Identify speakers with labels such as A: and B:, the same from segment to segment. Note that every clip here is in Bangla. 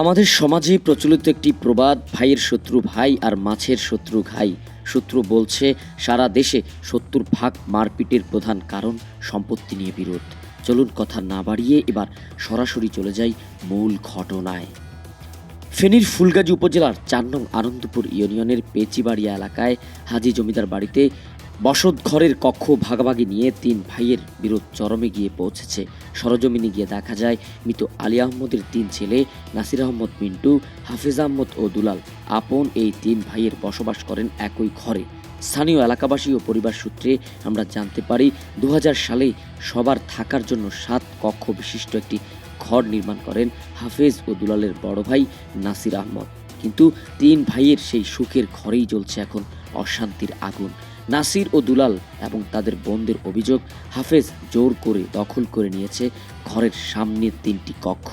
A: আমাদের সমাজে প্রচলিত একটি প্রবাদ, ভাইয়ের শত্রু ভাই আর মাছের শত্রু ঘাই। সূত্র বলছে, সারা দেশে সত্তর ভাগ মারপিটের প্রধান কারণ সম্পত্তি নিয়ে বিরোধ। চলুন কথা না বাড়িয়ে এবার সরাসরি চলে যাই মূল ঘটনায়। ফেনীর ফুলগাজী উপজেলার চার নং আনন্দপুর ইউনিয়নের পেচিবাড়িয়া এলাকায় হাজি জমিদার বাড়িতে বসত ঘরের কক্ষ ভাগাভাগি নিয়ে তিন ভাইয়ের বিরোধ চরমে গিয়ে পৌঁছেছে। সরজমিনে গিয়ে দেখা যায়, মৃত আলী আহমদের তিন ছেলে, নাসির আহমদ মিন্টু, হাফিজ আহমদ ও দুলাল আপন এই তিন ভাইয়ের বসবাস করেন একই ঘরে। স্থানীয় এলাকাবাসী ও পরিবার সূত্রে আমরা জানতে পারি দু হাজার সালে সবার থাকার জন্য সাত কক্ষ বিশিষ্ট একটি ঘর নির্মাণ করেন হাফেজ ও দুলালের বড় ভাই নাসির আহমদ। কিন্তু তিন ভাইয়ের সেই সুখের ঘরেই জ্বলছে এখন অশান্তির আগুন। নাসির ও দুলাল এবং তাদের বোনদের অভিযোগ হাফেজ জোর করে দখল করে নিয়েছে ঘরের সামনে তিনটি কক্ষ।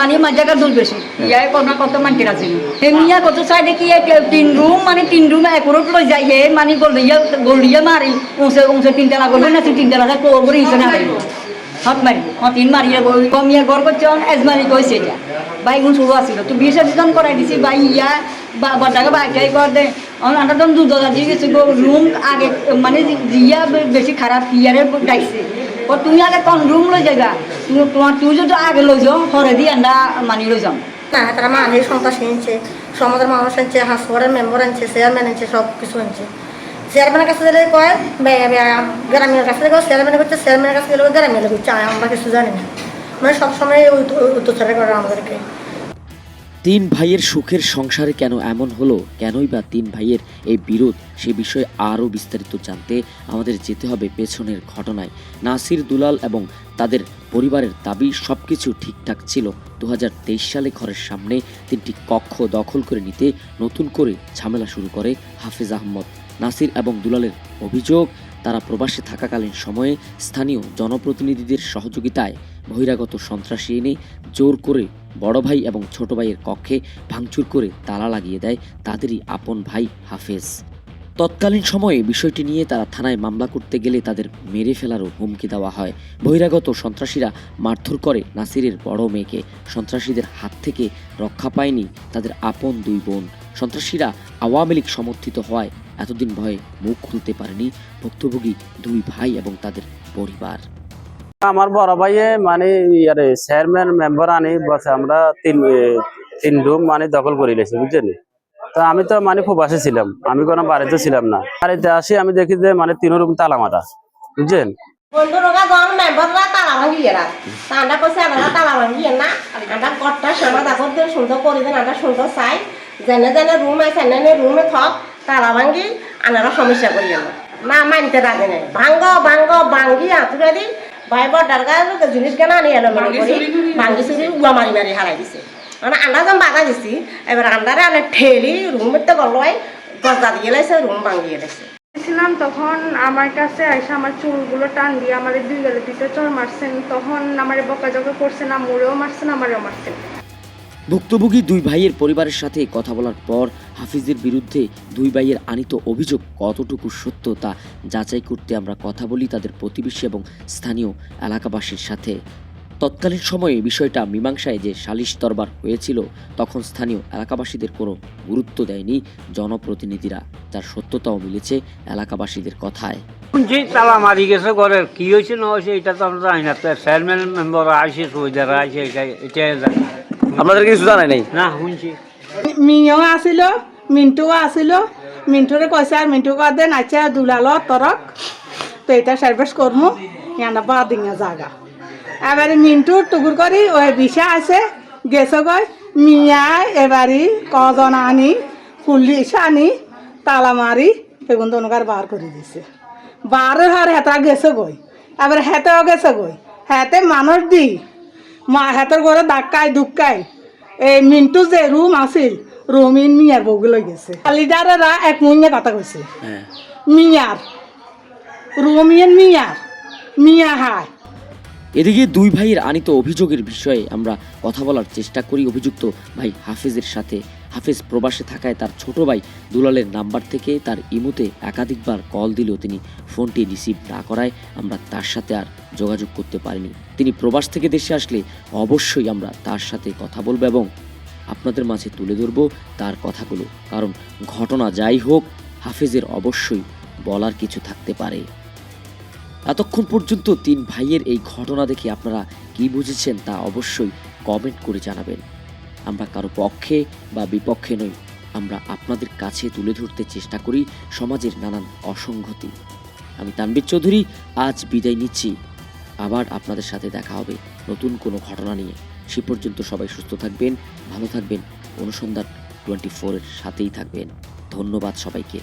B: পানি মজাটা দুল বেশি। ইয়ার কোনো কত মানতে আছে হে মিয়া, কত সাইডে কি তিন রুম? মানে তিন রুম, এক রুট লই যাই। হে মানে গলিয়া গলিয়া মারি। উনসে উনসে তিন তলা গলি না তিন তলা তো ওপরে ইসে না হট মারি হট তিন মারি কমিয়া গড় করছন এজমারি কইছে যা ভাই, গুণ শুরু আছিল। তো বিয়ে সাথে করাই দিছি, ভাই, ইয়া বাটাকে বাইটাই কর দে। আমার আটা দম দুধ দিয়ে গেছে রুম আগে মানে জিয়া বেশি খারাপ ইয়ারে ডাইছে ও তুমি আগে কোন রুম লই যাগা তুমি তোমার তুই যদি আগে লই যাও হরে দিয়ে আন্ডা মানি লই যাও
C: না তারা মানুষ সন্ত্রাস এনেছে সমাজের মানুষ আনছে হাসপাতালের মেম্বার আনছে চেয়ারম্যান আনছে, সব কিছু আনছে। চেয়ারম্যানের কাছে গেলে কয় গ্রামের কাছে গেলে চেয়ারম্যানের কাছে চেয়ারম্যানের কাছে গেলে গ্রামের করছে আমরা কিছু জানি না মানে সবসময় উত্তরচারে করে আমাদেরকে।
A: তিন ভাইয়ের সুখের সংসারে কেন এমন হলো? কেনই বা তিন ভাইয়ের এই বিরোধ? সে বিষয়ে আরও বিস্তারিত জানতে আমাদের যেতে হবে পেছনের ঘটনায়। নাসির দুলাল এবং তাদের পরিবারের দাবি সব কিছু ঠিকঠাক ছিল। দু হাজার তেইশ সালে ঘরের সামনে তিনটি কক্ষ দখল করে নিতে নতুন করে ঝামেলা শুরু করে হাফিজ আহমদ। নাসির এবং দুলালের অভিযোগ, তারা প্রবাসে থাকাকালীন সময়ে স্থানীয় জনপ্রতিনিধিদের সহযোগিতায় বহিরাগত সন্ত্রাসী এনে জোর করে বড় ভাই এবং ছোট ভাইয়ের কক্ষে ভাঙচুর করে তালা লাগিয়ে দেয় তাদেরই আপন ভাই হাফেজ। তৎকালীন সময়ে বিষয়টি নিয়ে তারা থানায় মামলা করতে গেলে তাদের মেরে ফেলারও হুমকি দেওয়া হয়। বহিরাগত সন্ত্রাসীরা মারধর করে নাসিরের বড় মেয়েকে। সন্ত্রাসীদের হাত থেকে রক্ষা পায়নি তাদের আপন দুই বোন। সন্ত্রাসীরা আওয়ামী লীগ সমর্থিত হওয়ায় এতদিন ভয়ে মুখ খুলতে পারেনি ভুক্তভোগী দুই ভাই এবং তাদের পরিবার।
D: আমার বড় ভাইয়ে মানে ইয়ারে চেয়ারম্যান মেম্বার আনি, বসে আমরা তিন তিন রুম মানে দখল করে লেছি বুঝছেন? তো আমি তো মানে খুব প্রবাসে ছিলাম, আমি কোনো বাড়িতে ছিলাম না। বাড়িতে আসি, আমি দেখি যে মানে তিন রুম তালা মারা বুঝছেন?
E: নাই। ভাঙ্গ ভাঙ্গ, ভাঙ্গি আতুরে ভাই বড়ার গায়ে জিনিস কেন আনি এলো মনে করি ভাঙ্গি চুরি উয়া মারি মারি হারাই দিছে। মানে আন্ডা যাম বাধা দিছি। এবার আন্ডারে আনে ঠেলি রুমের তো গলয় গজা দিয়ে লাইছে রুম লাইছে
F: ছিলাম তখন আমার কাছে আইসা আমার চুলগুলো টান দিয়ে আমার দুই গেলে দিতে চর মারছেন তখন আমার বকাজকা করছেন আমরেও মারছেন আমারও মারছেন
A: ভুক্তভোগী দুই ভাইয়ের পরিবারের সাথে কথা বলার পর হাফিজের বিরুদ্ধে দুই ভাইয়ের আনিত অভিযোগ কতটুকু সত্য তা যাচাই করতে আমরা কথা বলি তাদের প্রতিবেশী এবং স্থানীয় এলাকাবাসীর সাথে। তৎকালীন সময়ে বিষয়টা মীমাংসায় যে সালিশ দরবার হয়েছিল, তখন স্থানীয় এলাকাবাসীদের কোনো গুরুত্ব দেয়নি জনপ্রতিনিধিরা। যার সত্যতাও মিলেছে এলাকাবাসীদের কথায়।
G: যে তালা মারি গেছে ঘরের কি হয়েছে, না হয়েছে, এটা তো আমরা জানি না। চেয়ারম্যান মেম্বার আসে, সুবিধারা আসে, এটা- জানি।
H: আপনাদের কিছু জানাই নাই?
G: না শুনছি।
I: মিও আছিল মিন্টু আছিল মিন্টুরে কইছে আর মিন্টু কর দেন আচ্ছা দুলাল তরক। তো এটা সার্ভিস করমু ইয়ানা বা দিঙা জাগা। এবারে মিন্টু টুকুর করি ওই বিষা আছে গেছে গই মিয়া এবারে কজন আনি পুলিশ আনি তালা মারি বেগুন দনকার বার করে দিছে। বার হার হেতা গেছে গই এবার হেতেও গেছে গই হেতে মানুষ দি মা হেতের ঘরে ধাক্কায় দুক্কায় এই মিন্টু যে রুম আছিল রুমিন মিয়ার বউগুলো গেছে। লিডারেরা এক মুইয়া কথা কইছে মিয়ার রুমিন মিয়ার মিয়া হায়
A: এদিকে দুই ভাইয়ের আনিত অভিযোগের বিষয়ে আমরা কথা বলার চেষ্টা করি। অভিযুক্ত ভাই হাফেজের সাথে। হাফেজ প্রবাসে থাকায় তার ছোট ভাই দুলালের নাম্বার থেকে তার ইমুতে একাধিকবার কল দিলেও তিনি ফোনটি রিসিভ না করায় আমরা তার সাথে আর যোগাযোগ করতে পারিনি। তিনি প্রবাস থেকে দেশে আসলে অবশ্যই আমরা তার সাথে কথা বলব এবং আপনাদের মাঝে তুলে ধরব তার কথাগুলো। কারণ ঘটনা যাই হোক, হাফেজের অবশ্যই বলার কিছু থাকতে পারে। এতক্ষণ পর্যন্ত তিন ভাইয়ের এই ঘটনা দেখে আপনারা কি বুঝেছেন তা অবশ্যই কমেন্ট করে জানাবেন। আমরা কারও পক্ষে বা বিপক্ষে নই, আমরা আপনাদের কাছে তুলে ধরতে চেষ্টা করি সমাজের নানান অসঙ্গতি। আমি তানবীর চৌধুরী, আজ বিদায় নিচ্ছি। আবার আপনাদের সাথে দেখা হবে নতুন কোনো ঘটনা নিয়ে। সে পর্যন্ত সবাই সুস্থ থাকবেন, ভালো থাকবেন। অনুসন্ধান টোয়েন্টি ফোরের সাথেই থাকবেন। ধন্যবাদ সবাইকে।